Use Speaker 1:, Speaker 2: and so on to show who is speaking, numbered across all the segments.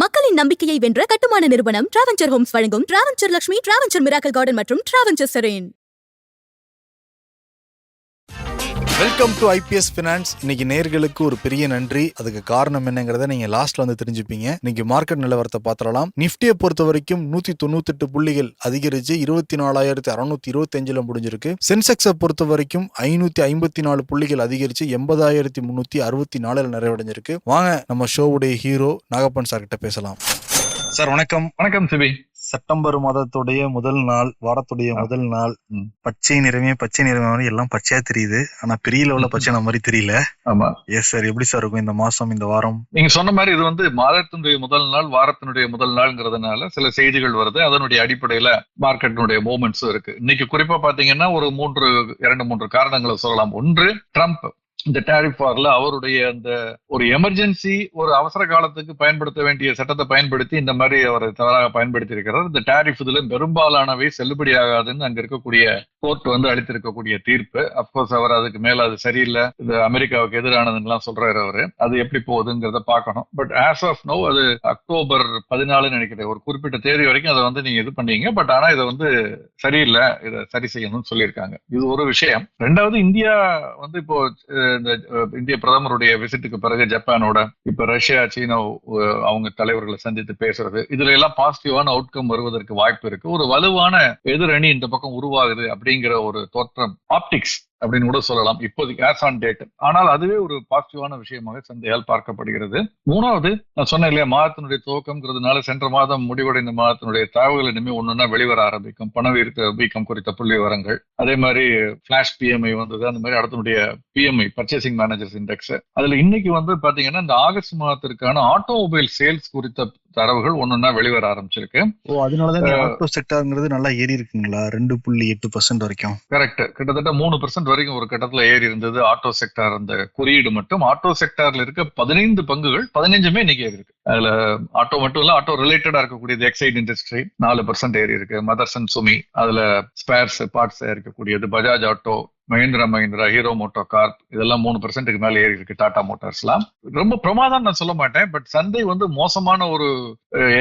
Speaker 1: மக்களின் நம்பிக்கையை வென்ற கட்டுமான நிறுவனம் டிராவன்சர் ஹோம்ஸ் வழங்கும் டிராவன்சர் லட்சுமி டிராவன்சர் மிராக்கல் கார்டன் மற்றும் Travancore serene
Speaker 2: welcome to IPS finance இன்னைக்கு நேர்களுக்கு ஒரு பெரிய நன்றி அதுக்கு காரணம் என்னங்கிறத நீங்க லாஸ்ட்ல வந்து தெரிஞ்சுப்பீங்க இன்னைக்கு மார்க்கெட் நிலவரத்தை பார்த்துடலாம் நிப்டியை பொறுத்த வரைக்கும் நூத்தி எட்டு புள்ளிகள் அதிகரிச்சு இருபத்தி நாலாயிரத்தி அறுநூத்தி இருபத்தி அஞ்சுல முடிஞ்சிருக்கு சென்செக்ஸை பொறுத்த வரைக்கும் ஐநூத்தி ஐம்பத்தி நாலு புள்ளிகள் அதிகரிச்சு எண்பதாயிரத்தி முன்னூத்தி அறுபத்தி நாலுல நிறைவடைஞ்சிருக்கு வாங்க நம்ம ஷோவுடைய ஹீரோ நாகப்பன் சார் கிட்ட பேசலாம் சார் வணக்கம் வணக்கம் சிபி செப்டம்பர் மாதத்துடைய முதல் நாள் வாரத்துடைய முதல் நாள் பச்சை நிறமே பச்சை நிறமே எல்லாம் பச்சையா தெரியுது ஆனா பெரிய பச்சை பச்சைன மாதிரி தெரியல ஆமா எஸ் சார் எப்படி சார் இருக்கும் இந்த மாசம் இந்த வாரம்
Speaker 3: நீங்க சொன்ன மாதிரி இது வந்து மாதத்தினுடைய முதல் நாள் வாரத்தினுடைய முதல் நாள்ங்கிறதுனால சில செய்திகள் வருது அதனுடைய அடிப்படையில மார்க்கெட்டினுடைய மூமெண்ட்ஸும் இருக்கு இன்னைக்கு குறிப்பா பாத்தீங்கன்னா ஒரு மூன்று இரண்டு மூன்று காரணங்களை சொல்லலாம் ஒன்று ட்ரம்ப் இந்த டேரிப் வார்ல அவருடைய அந்த ஒரு எமர்ஜென்சி ஒரு அவசர காலத்துக்கு பயன்படுத்த வேண்டிய சட்டத்தை பயன்படுத்தி இந்த மாதிரி அவர் தவறாக பயன்படுத்தி இருக்கிறார் இந்த டேரிஃப் இதுல பெரும்பாலானவை செல்லுபடியாகாதுன்னு அங்க இருக்கக்கூடிய கோர்ட் வந்து அளித்திருக்கக்கூடிய தீர்ப்பு அப்கோர்ஸ் அவர் அதுக்கு மேல அது சரியில்லை இது அமெரிக்காவுக்கு எல்லாம் சொல்றாரு அவரு அது எப்படி போகுதுங்கிறத பார்க்கணும் பட் ஆஸ் ஆஃப் நோ அது அக்டோபர் பதினாலுன்னு நினைக்கிறேன் ஒரு குறிப்பிட்ட தேதி வரைக்கும் அதை வந்து நீங்க இது பண்ணீங்க பட் ஆனா இதை வந்து சரியில்லை இதை சரி செய்யணும்னு சொல்லியிருக்காங்க இது ஒரு விஷயம் ரெண்டாவது இந்தியா வந்து இப்போ இந்த இந்திய பிரதமருடைய விசிட்டுக்கு பிறகு ஜப்பானோட இப்ப ரஷ்யா சீனா அவங்க தலைவர்களை சந்தித்து பேசுறது இதுல எல்லாம் பாசிட்டிவான அவுட்கம் வருவதற்கு வாய்ப்பு இருக்கு ஒரு வலுவான எதிரணி இந்த பக்கம் உருவாகுது அப்படி அப்படிங்கிற ஒரு தோற்றம் ஆப்டிக்ஸ் அப்படின்னு கூட சொல்லலாம் இப்போதைக்கு ஆஸ் ஆன் டேட் ஆனால் அதுவே ஒரு பாசிட்டிவான விஷயமாக சந்தையால் பார்க்கப்படுகிறது மூணாவது நான் சொன்னேன் இல்லையா மாதத்தினுடைய துவக்கம்ங்கிறதுனால சென்ற மாதம் முடிவடைந்த மாதத்தினுடைய தகவல் இனிமேல் ஒன்றுனா வெளிவர ஆரம்பிக்கும் பணவீர்த்த வீக்கம் குறித்த புள்ளி விவரங்கள் அதே மாதிரி பிளாஷ் பிஎம்ஐ வந்தது அந்த மாதிரி அடுத்தனுடைய பிஎம்ஐ பர்ச்சேசிங் மேனேஜர்ஸ் இண்டெக்ஸ் அதுல இன்னைக்கு வந்து பாத்தீங்கன்னா இந்த ஆகஸ்ட் மாதத்திற்கான ஆட்டோமொபைல் சேல்ஸ் குறித்த தரவுகள் ஒன்னொன்னா வெளிவர ஆரம்பிச்சிருக்கு
Speaker 2: ஓ அதனாலதான் ஆட்டோ செக்டர்ங்கிறது நல்லா ஏறி இருக்குங்களா ரெண்டு புள்ளி எட்டு பர்சன்ட் வரைக்கும்
Speaker 3: கரெக்ட் கிட்டத்தட்ட மூணு பர்சன்ட் வரைக்கும் ஒரு கட்டத்தில் ஏறி இருந்தது ஆட்டோ செக்டார் அந்த குறியீடு மட்டும் ஆட்டோ செக்டார்ல இருக்க பதினைந்து பங்குகள் பதினைஞ்சுமே இன்னைக்கு ஏறி இருக்கு அதுல ஆட்டோ மட்டும் இல்ல ஆட்டோ ரிலேட்டடா இருக்கக்கூடியது எக்ஸைட் இண்டஸ்ட்ரி நாலு பர்சன்ட் ஏறி இருக்கு மதர்சன் சுமி அதுல ஸ்பேர்ஸ் பார்ட்ஸ் இருக்கக்கூடியது பஜாஜ் ஆட்டோ மஹிந்திரா மகேந்திரா ஹீரோ மோட்டோ கார்ப் இதெல்லாம் மூணு பெர்சென்ட்டுக்கு மேலே ஏறி இருக்கு டாடா மோட்டார்ஸ்லாம் ரொம்ப பிரமாதம் நான் சொல்ல மாட்டேன் பட் சந்தை வந்து மோசமான ஒரு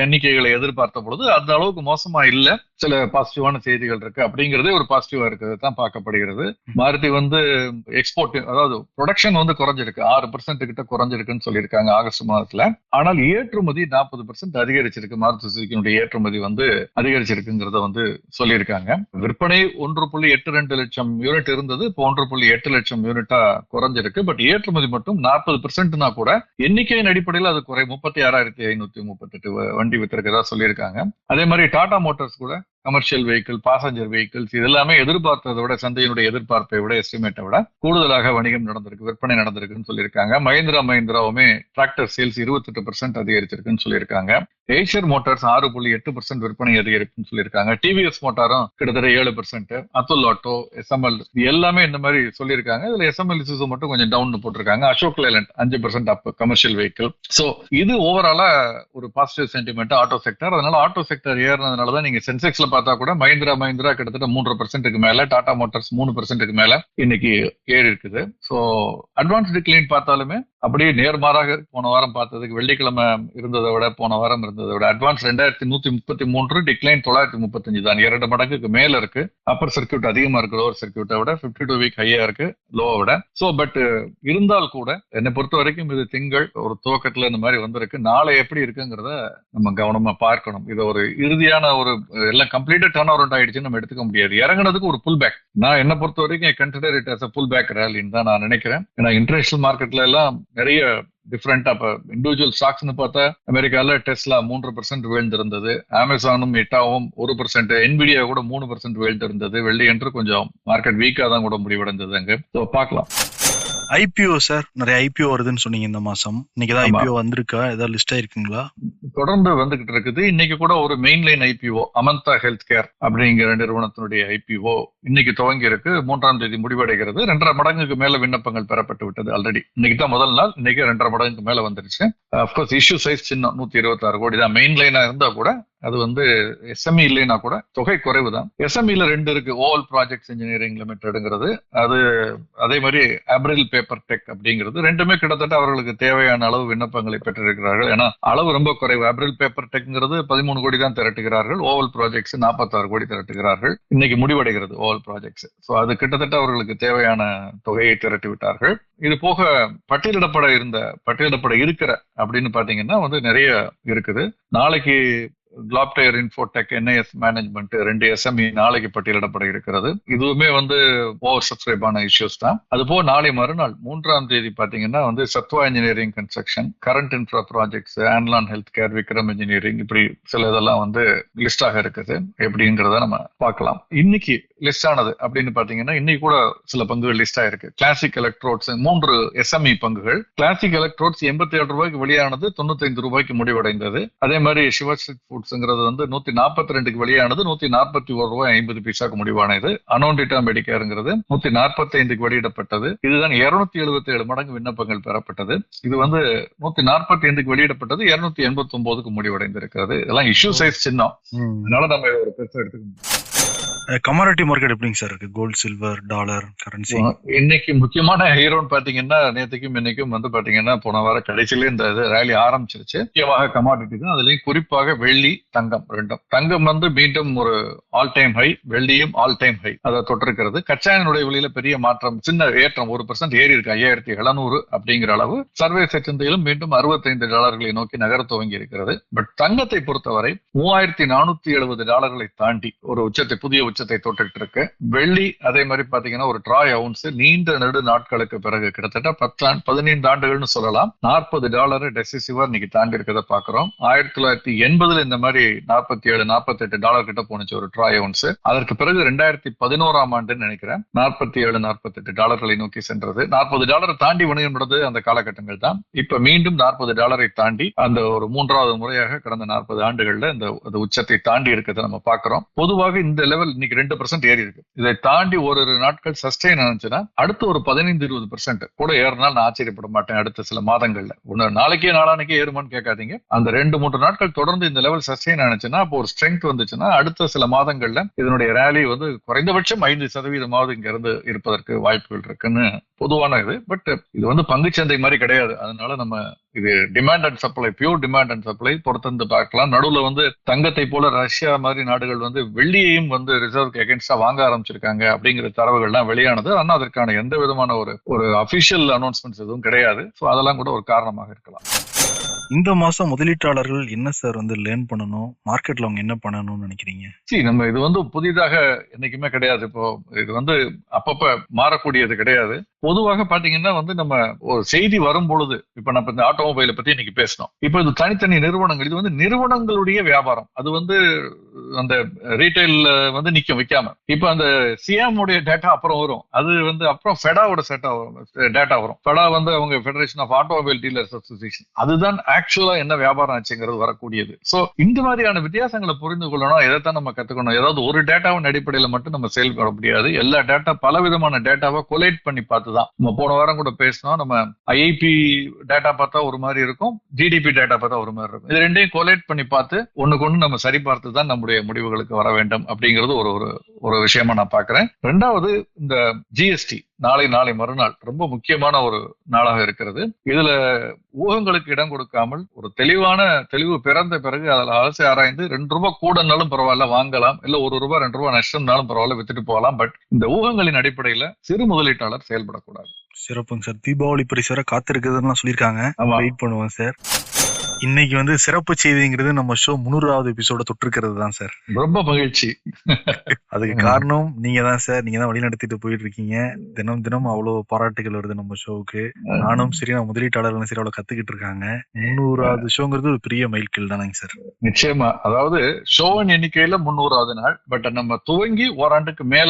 Speaker 3: எண்ணிக்கைகளை எதிர்பார்த்த பொழுது அந்த அளவுக்கு மோசமா இல்லை சில பாசிட்டிவான செய்திகள் இருக்கு அப்படிங்கிறதே ஒரு பாசிட்டிவா இருக்கிறது தான் பார்க்கப்படுகிறது மாருதி வந்து எக்ஸ்போர்ட் அதாவது ப்ரொடக்ஷன் வந்து குறைஞ்சிருக்கு ஆறு பர்சன்ட் கிட்ட குறைஞ்சிருக்குன்னு சொல்லியிருக்காங்க ஆகஸ்ட் மாதத்துல ஆனால் ஏற்றுமதி நாற்பது பெர்சென்ட் அதிகரிச்சிருக்கு மாருதி சுசுக்கியினுடைய ஏற்றுமதி வந்து அதிகரிச்சிருக்குங்கிறத வந்து சொல்லியிருக்காங்க விற்பனை ஒன்று புள்ளி எட்டு ரெண்டு லட்சம் யூனிட் இருந்தது என்பது போன்ற புள்ளி எட்டு லட்சம் யூனிட்டா குறைஞ்சிருக்கு பட் ஏற்றுமதி மட்டும் நாற்பது பெர்சென்ட்னா கூட எண்ணிக்கையின் அடிப்படையில் அது குறை முப்பத்தி ஆறாயிரத்தி ஐநூத்தி முப்பத்தி எட்டு வண்டி வித்திருக்கதா சொல்லியிருக்காங்க அதே மாதிரி டாடா மோட்டார்ஸ் கூட கமர்ஷியல் வெஹிக்கிள் பாசஞ்சர் வெஹிக்கிள்ஸ் இதெல்லாமே எதிர்பார்த்ததை விட சந்தையினுடைய எதிர்பார்ப்பை விட எஸ்டிமேட்டை விட கூடுதலாக வணிகம் நடந்திருக்கு விற்பனை நடந்திருக்குன்னு சொல்லியிருக்காங்க மஹிந்திரா மஹிந்திராவுமே டிராக்டர் சேல்ஸ் இருபத்தெட்டு பர்சன்ட் அதிகரிச்சிருக்குன்னு சொல்லியிருக்காங்க ஏஷியர் மோட்டார்ஸ் ஆறு புள்ளி எட்டு பர்சன்ட் விற்பனை அதிகரிப்புன்னு சொல்லியிருக்காங்க டிவிஎஸ் மோட்டாரும் கிட்டத்தட்ட ஏழு பர்சன்ட் அத்துல் ஆட்டோ எஸ்எம்எல் எல்லாமே இந்த மாதிரி சொல்லியிருக்காங்க இதுல எஸ்எம்எல் இசூசு மட்டும் கொஞ்சம் டவுன் போட்டிருக்காங்க அசோக் லேலண்ட் அஞ்சு percent up commercial vehicle so இது ஓவராலா ஒரு பாசிட்டிவ் சென்டிமெண்ட் ஆட்டோ செக்டர் அதனால ஆட்டோ செக்டர் ஏறினதுனால தான் நீங்க சென்செக்ஸ்ல பார்த்தா கூட மஹிந்திரா மஹிந்திரா கிட்டத்தட்ட மூன்று பர்சன்ட்டுக்கு மேல டாடா மோட்டார்ஸ் மூணு பர்சன்ட்டுக்கு மேல இன்னைக்கு ஏறி இருக்குது ஸோ அட்வான்ஸ் கிளீன் பார்த்தாலுமே அப்படியே நேர்மாறாக போன வாரம் பார்த்ததுக்கு வெள்ளிக்கிழமை இருந்ததை விட போன வாரம் இருந்ததை விட அட்வான்ஸ் ரெண்டாயிரத்தி நூத்தி முப்பத்தி மூன்று டிக்ளைன் தொள்ளாயிரத்தி முப்பத்தஞ்சு தான் இரண்டு மடங்குக்கு மேல இருக்கு அப்பர் சர்க்கியூட் அதிகமா இருக்கு லோவர் சர்க்கியூட்டை விட பிப்டி டூ வீக் ஹையா இருக்கு லோவை விட ஸோ பட் இருந்தால் கூட என்னை பொறுத்த வரைக்கும் இது திங்கள் ஒரு துவக்கத்துல இந்த மாதிரி வந்திருக்கு நாளை எப்படி இருக்குங்கிறத நம்ம கவனமா பார்க்கணும் இது ஒரு இறுதியான ஒரு எல்லாம் கம்ப்ளீட்டா டர்ன் அரௌண்ட் ஆயிடுச்சுன்னு நம்ம எடுத்துக்க முடியாது இறங்குனதுக்கு ஒரு புல் பேக் நான் என்ன பொறுத்த வரைக்கும் consider it as pull back ரேலின்னு தான் நான் நினைக்கிறேன் ஏன்னா இன்டர்நேஷனல் மார்க்கெட்ல எல்லாம் நிறைய டிஃப்ரெண்டா இப்ப இண்டிவிஜுவல் ஸ்டாக்ஸ்னு பார்த்தா அமெரிக்கால டெஸ்லா மூன்று பர்சன்ட் விழுந்திருந்தது அமேசானும் எட்டாவும் ஒரு பர்சன்ட் என்பிடியா கூட மூணு பர்சன்ட் விழுந்திருந்தது வெள்ளி என்று கொஞ்சம் மார்க்கெட் வீக்கா தான் கூட முடிவடைந்தது அங்கே பாக்கலாம்
Speaker 2: ஐபிஓ சார் நிறைய ஐபிஓ வருதுன்னு சொன்னீங்க இந்த மாசம் இன்னைக்கு தான் ஐபிஓ வந்திருக்கா ஏதாவது லிஸ்ட் ஆயிருக்குங்களா
Speaker 3: தொடர்ந்து வந்துகிட்டு இருக்குது இன்னைக்கு கூட ஒரு main line IPO Amanta health care அப்படிங்கிற நிறுவனத்தினுடைய ஐபிஓ இன்னைக்கு துவங்கி இருக்கு மூன்றாம் தேதி முடிவடைகிறது ரெண்டரை மடங்குக்கு மேல விண்ணப்பங்கள் பெறப்பட்டு விட்டது ஆல்ரெடி இன்னைக்கு தான் முதல் நாள் இன்னைக்கு ரெண்டரை மடங்குக்கு மேல வந்துருச்சு அப்கோர்ஸ் இஷ்யூ சைஸ் சின்ன நூத்தி இருபத்தாறு கோடி தான் மெயின் லைனா இருந்தா கூட அது வந்து எஸ்எம்இ e இல்லைன்னா கூட தொகை குறைவு தான் எஸ்எம்இல e ரெண்டு இருக்கு ஓல் ப்ராஜெக்ட்ஸ் இன்ஜினியரிங் லிமிடெடுங்கிறது அது அதே மாதிரி அப்ரில் பேப்பர் டெக் அப்படிங்கிறது ரெண்டுமே கிட்டத்தட்ட அவர்களுக்கு தேவையான அளவு விண்ணப்பங்களை பெற்றிருக்கிறார்கள் ஏன்னா அளவு ரொம்ப குறைவு அப்ரில் பேப்பர் டெக்ங்கிறது பதிமூணு கோடி தான் திரட்டுகிறார்கள் ஓவல் ப்ராஜெக்ட்ஸ் நாற்பத்தாறு கோடி திரட்டுகிறார்கள் இன்னைக்கு முடிவடைகிறது ஓவல் ப்ராஜெக்ட்ஸ் ஸோ அது கிட்டத்தட்ட அவர்களுக்கு தேவையான தொகையை திரட்டி விட்டார்கள் இது போக பட்டியலிடப்பட இருந்த பட்டியலிடப்பட இருக்கிற அப்படின்னு பாத்தீங்கன்னா வந்து நிறைய இருக்குது நாளைக்கு கிளாப்டயர் இன்ஃபோடெக் என்ஐஎஸ் மேனேஜ்மெண்ட் ரெண்டு எஸ்எம்இ e நாளைக்கு பட்டியலிடப்பட இருக்கிறது இதுவுமே வந்து ஓவர் சப்ஸ்கிரைப் ஆன இஷ்யூஸ் தான் அதுபோக நாளை மறுநாள் மூன்றாம் தேதி பாத்தீங்கன்னா வந்து Sattva engineering construction current infra projects Anlon health care Vikram engineering இப்படி சில இதெல்லாம் வந்து லிஸ்டாக இருக்குது எப்படிங்கிறத நம்ம பார்க்கலாம் இன்னைக்கு லிஸ்ட் ஆனது அப்படின்னு பாத்தீங்கன்னா இன்னைக்கு கூட சில பங்குகள் லிஸ்ட் ஆயிருக்கு கிளாசிக் எலக்ட்ரோட்ஸ் மூன்று எஸ்எம்இ e பங்குகள் கிளாசிக் எலக்ட்ரோட்ஸ் எண்பத்தி ஏழு ரூபாய்க்கு வெளியானது தொண்ணூத்தி ஐந்து ரூபாய்க்கு முடிவடைந்தது அதே மாதிரி சிவஸ்ட்ரிட் ஃபுட்ஸ்ங்கிறது வந்து நூத்தி நாற்பத்தி ரெண்டுக்கு வெளியானது நூத்தி நாற்பத்தி ஒரு ரூபாய் ஐம்பது பைசாக்கு முடிவானது அனோண்டிட்டா மெடிக்கேருங்கிறது நூத்தி நாற்பத்தி ஐந்துக்கு வெளியிடப்பட்டது இதுதான் இருநூத்தி எழுபத்தி ஏழு மடங்கு விண்ணப்பங்கள் பெறப்பட்டது இது வந்து நூத்தி நாற்பத்தி ஐந்துக்கு வெளியிடப்பட்டது இருநூத்தி எண்பத்தி ஒன்பதுக்கு முடிவடைந்திருக்கிறது இதெல்லாம் இஷ்யூ சைஸ் சின்னம் அதனால நம்ம ஒரு பெருசா
Speaker 2: எடுத்துக்கணும் கமாடிட்டி மார்க்கெட் எப்படிங்க சார் இருக்கு கோல்ட் சில்வர் டாலர் கரன்சி
Speaker 3: இன்னைக்கு முக்கியமான ஹீரோன்னு பாத்தீங்கன்னா நேற்றுக்கும் இன்னைக்கும் வந்து பாத்தீங்கன்னா போன வாரம் கடைசியில இந்த ரேலி ஆரம்பிச்சிருச்சு முக்கியமாக கமாடிட்டி தான் அதுலயும் குறிப்பாக வெள்ளி தங்கம் ரெண்டும் தங்கம் வந்து மீண்டும் ஒரு ஆல் டைம் ஹை வெள்ளியும் ஆல் டைம் ஹை அதை தொட்டிருக்கிறது கச்சாயனுடைய விலையில பெரிய மாற்றம் சின்ன ஏற்றம் ஒரு பர்சன்ட் ஏறி இருக்கு ஐயாயிரத்தி எழுநூறு அப்படிங்கிற அளவு சர்வதேச சந்தையிலும் மீண்டும் அறுபத்தைந்து டாலர்களை நோக்கி நகர துவங்கி இருக்கிறது பட் தங்கத்தை பொறுத்தவரை மூவாயிரத்தி நானூத்தி எழுபது டாலர்களை தாண்டி ஒரு உச்சத்தை புதிய உச்ச உச்சத்தை தொட்டுட்டு இருக்கு வெள்ளி அதே மாதிரி பாத்தீங்கன்னா ஒரு ட்ராய் அவுன்ஸ் நீண்ட நெடு நாட்களுக்கு பிறகு கிட்டத்தட்ட பத்து பதினைந்து ஆண்டுகள்னு சொல்லலாம் நாற்பது டாலர் டெசிசிவா இன்னைக்கு தாண்டி இருக்கிறத பாக்குறோம் ஆயிரத்தி தொள்ளாயிரத்தி எண்பதுல இந்த மாதிரி நாற்பத்தி ஏழு நாற்பத்தி எட்டு டாலர் கிட்ட போனுச்சு ஒரு ட்ராய் அவுன்ஸ் அதற்கு பிறகு ரெண்டாயிரத்தி பதினோராம் ஆண்டு நினைக்கிறேன் நாற்பத்தி ஏழு நாற்பத்தி எட்டு டாலர்களை நோக்கி சென்றது நாற்பது டாலர் தாண்டி வணிகம்ன்றது அந்த காலகட்டங்கள் தான் இப்ப மீண்டும் நாற்பது டாலரை தாண்டி அந்த ஒரு மூன்றாவது முறையாக கடந்த நாற்பது ஆண்டுகள்ல இந்த உச்சத்தை தாண்டி இருக்கிறத நம்ம பாக்குறோம் பொதுவாக இந்த லெவல் இன்னைக்கு ரெண்டு பர்சன்ட் ஏறி இருக்கு இதை தாண்டி ஒரு நாட்கள் சஸ்டெயின் ஆனச்சுன்னா அடுத்து ஒரு பதினைந்து இருபது பர்சன்ட் கூட ஏறினால் நான் ஆச்சரியப்பட மாட்டேன் அடுத்த சில மாதங்கள்ல ஒன்னு நாளைக்கே நாளானக்கே ஏறுமான்னு கேட்காதீங்க அந்த ரெண்டு மூன்று நாட்கள் தொடர்ந்து இந்த லெவல் சஸ்டெயின் ஆனச்சுன்னா அப்போ ஒரு ஸ்ட்ரென்த் வந்துச்சுன்னா அடுத்த சில மாதங்கள்ல இதனுடைய ரேலி வந்து குறைந்தபட்சம் ஐந்து சதவீதமாவது இங்க இருந்து இருப்பதற்கு வாய்ப்புகள் இருக்குன்னு பொதுவான இது பட் இது வந்து பங்குச்சந்தை மாதிரி கிடையாது அதனால நம்ம இது demand and supply pure demand and supply பொறுத்திருந்து பார்க்கலாம் நடுவில் வந்து தங்கத்தை போல ரஷ்யா மாதிரி நாடுகள் வந்து வெள்ளியையும் வந்து ரிசர்வ் ரிசர்வ்க்கு எகென்ஸ்டா வாங்க ஆரம்பிச்சிருக்காங்க அப்படிங்கிற தரவுகள்லாம் வெளியானது ஆனா அதற்கான எந்த விதமான ஒரு ஒரு அபிஷியல் அனௌன்ஸ்மெண்ட்ஸ் எதுவும் கிடையாது ஸோ அதெல்லாம் கூட ஒரு காரணமாக இருக்கலாம்
Speaker 2: இந்த மாசம் முதலீட்டாளர்கள் என்ன சார் வந்து லேர்ன் பண்ணணும் மார்க்கெட்ல அவங்க என்ன பண்ணணும்னு நினைக்கிறீங்க
Speaker 3: சரி நம்ம இது வந்து புதிதாக என்னைக்குமே கிடையாது இப்போ இது வந்து அப்பப்ப மாறக்கூடியது கிடையாது பொதுவாக பாத்தீங்கன்னா வந்து நம்ம ஒரு செய்தி வரும் பொழுது இப்ப நம்ம இந்த ஆட்டோமொபைலை பத்தி இன்னைக்கு பேசணும் இப்ப இது தனித்தனி நிறுவனங்கள் இது வந்து நிறுவனங்களுடைய வியாபாரம் அது வந்து அந்த ரீட்டைல வந்து நிக்க வைக்காம இப்ப அந்த சிஎம் உடைய டேட்டா அப்புறம் வரும் அது வந்து அப்புறம் ஃபெடாவோட செட்டா வரும் டேட்டா வரும் ஃபெடா வந்து அவங்க federation of automobile dealers association அதுதான் ஆக்சுவலா என்ன வியாபாரம் ஆச்சுங்கிறது வரக்கூடியது சோ இந்த மாதிரியான வித்தியாசங்களை புரிந்து கொள்ளணும் எதைத்தான் நம்ம கத்துக்கணும் ஏதாவது ஒரு டேட்டாவின் அடிப்படையில மட்டும் நம்ம செயல்பட முடியாது எல்லா டேட்டா பல விதமான டேட்டாவை கொலேட் பண்ணி பார்த்து தான் நம்ம போன வாரம் கூட பேசினோம் நம்ம ஐஐபி டேட்டா பார்த்தா ஒரு மாதிரி இருக்கும் ஜிடிபி டேட்டா பார்த்தா ஒரு மாதிரி இருக்கும் இது ரெண்டையும் கொலேட் பண்ணி பார்த்து ஒண்ணுக்கு ஒண்ணு நம்ம சரி பார்த்து தான் நம்முடைய முடிவுகளுக்கு வர வேண்டும் அப்படிங்கிறது ஒரு ஒரு விஷயமா நான் பாக்குறேன் ரெண்டாவது இந்த ஜிஎஸ்டி நாளை நாளை மறுநாள் ரொம்ப முக்கியமான ஒரு நாளாக இருக்கிறது இதுல ஊகங்களுக்கு இடம் கொடுக்காமல் ஒரு தெளிவான தெளிவு பிறந்த பிறகு அதில் அலசி ஆராய்ந்து ரெண்டு ரூபாய் கூடனாலும் பரவாயில்ல வாங்கலாம் இல்ல ஒரு ரூபாய் ரெண்டு ரூபாய் நஷ்டம்னாலும் பரவாயில்ல வித்துட்டு போகலாம் பட் இந்த ஊகங்களின் அடிப்படையில சிறு முதலீட்டாளர் செயல்படக்கூடாது
Speaker 2: சிறப்புங்க சார் தீபாவளி பரிசு வர காத்திருக்குதுன்னு சொல்லியிருக்காங்க வெயிட் பண்ணுவோம் சார் இன்னைக்கு வந்து சிறப்பு செய்திங்கிறது நம்ம ஷோ முன்னூறாவது எபிசோட தொற்றுக்கிறது தான் சார்
Speaker 3: ரொம்ப மகிழ்ச்சி
Speaker 2: அதுக்கு காரணம் நீங்க தான் சார் நீங்க தான் வழிநடத்திட்டு போயிட்டு இருக்கீங்க தினம் தினம் அவ்வளவு பாராட்டுகள் வருது நம்ம ஷோவுக்கு நானும் சரி நான் முதலீட்டாளர்களும் சரி அவ்வளவு கத்துக்கிட்டு இருக்காங்க முன்னூறாவது ஷோங்கிறது ஒரு பெரிய மைல்கல் தானேங்க சார்
Speaker 3: நிச்சயமா அதாவது ஷோவின் எண்ணிக்கையில முன்னூறாவது நாள் பட் நம்ம துவங்கி ஓராண்டுக்கு மேல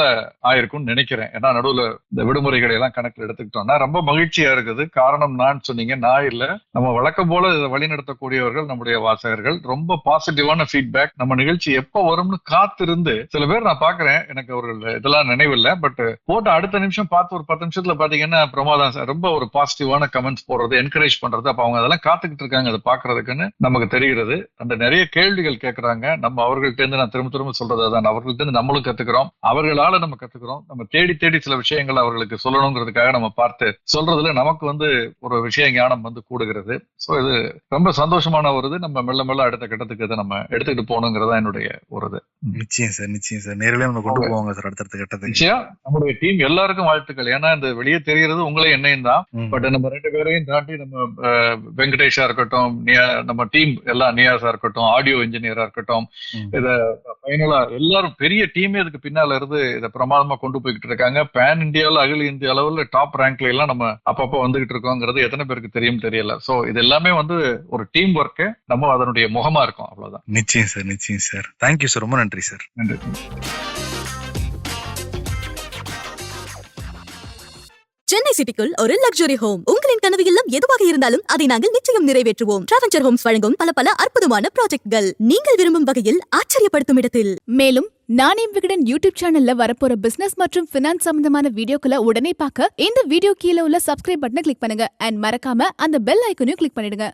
Speaker 3: ஆயிருக்கும்னு நினைக்கிறேன் ஏன்னா நடுவுல இந்த விடுமுறைகளை எல்லாம் கணக்கில் எடுத்துக்கிட்டோம்னா ரொம்ப மகிழ்ச்சியா இருக்குது காரணம் நான் சொன்னீங்க நான் இல்ல நம்ம வழக்கம் போல வழிநடத்த கூடியவர்கள் நம்முடைய வாசகர்கள் ரொம்ப பாசிட்டிவான ஃபீட்பேக் நம்ம நிகழ்ச்சி எப்ப வரும்னு காத்திருந்து சில பேர் நான் பாக்குறேன் எனக்கு அவர்கள் இதெல்லாம் நினைவில்லை பட் போட்ட அடுத்த நிமிஷம் பார்த்து ஒரு பத்து நிமிஷத்துல பாத்தீங்கன்னா பிரமாதான் சார் ரொம்ப ஒரு பாசிட்டிவான கமெண்ட்ஸ் போடுறது என்கரேஜ் பண்றது அப்ப அவங்க அதெல்லாம் காத்துக்கிட்டு இருக்காங்க அதை பாக்குறதுக்குன்னு நமக்கு தெரிகிறது அந்த நிறைய கேள்விகள் கேட்கறாங்க நம்ம அவர்கள்ட்ட இருந்து நான் திரும்ப திரும்ப சொல்றது அதான் அவர்கள்ட்ட இருந்து நம்மளும் கத்துக்கிறோம் அவர்களால நம்ம கத்துக்கிறோம் நம்ம தேடி தேடி சில விஷயங்கள் அவர்களுக்கு சொல்லணுங்கிறதுக்காக நம்ம பார்த்து சொல்றதுல நமக்கு வந்து ஒரு விஷய ஞானம் வந்து கூடுகிறது சோ இது ரொம்ப சந்தோஷம் சந்தோஷமான ஒரு இது நம்ம மெல்ல மெல்ல அடுத்த கட்டத்துக்கு இதை நம்ம எடுத்துக்கிட்டு போகணுங்கிறதா என்னுடைய ஒரு இது
Speaker 2: நிச்சயம் சார் நிச்சயம் சார் நேரிலே நம்ம கொண்டு போவாங்க சார் அடுத்த கட்டத்துக்கு
Speaker 3: நிச்சயம் நம்மளுடைய டீம் எல்லாருக்கும் வாழ்த்துக்கள் ஏன்னா இந்த வெளியே தெரிகிறது உங்களே என்னையும் தான் பட் நம்ம ரெண்டு பேரையும் தாண்டி நம்ம வெங்கடேஷா இருக்கட்டும் நியா நம்ம டீம் எல்லாம் நியாஸா இருக்கட்டும் ஆடியோ இன்ஜினியரா இருக்கட்டும் இதை பயனுள்ள எல்லாரும் பெரிய டீமே இதுக்கு பின்னால இருந்து இதை பிரமாதமா கொண்டு போய்கிட்டு இருக்காங்க பேன் இந்தியாவில் அகில இந்திய அளவில் டாப் ரேங்க்ல எல்லாம் நம்ம அப்பப்போ வந்துகிட்டு இருக்கோங்கிறது எத்தனை பேருக்கு தெரியும் தெரியல சோ இது எல்லாமே வந்து ஒரு டீம் டீம் ஒர்க்கு நம்ம அதனுடைய முகமா இருக்கும் அவ்வளவுதான்
Speaker 2: நிச்சயம் சார் நிச்சயம் சார் தேங்க்யூ சார் ரொம்ப நன்றி சார் நன்றி
Speaker 1: சென்னை சிட்டிக்குள் ஒரு லக்ஸுரி ஹோம் உங்களின் கனவு இல்லம் எதுவாக இருந்தாலும் அதை நாங்கள் நிச்சயம் நிறைவேற்றுவோம் டிராவன்சர் ஹோம்ஸ் வழங்கும் பல பல அற்புதமான ப்ராஜெக்ட்கள் நீங்கள் விரும்பும் வகையில் ஆச்சரியப்படுத்தும் இடத்தில் மேலும் நானே விகடன் யூடியூப் சேனல்ல வரப்போற பிசினஸ் மற்றும் பினான்ஸ் சம்பந்தமான வீடியோக்களை உடனே பார்க்க இந்த வீடியோ கீழே உள்ள சப்ஸ்கிரைப் பட்டனை கிளிக் பண்ணுங்க அண்ட் மறக்காம அந்த பெல் ஐக்கனையும் கிளிக் பண்ணிடுங்க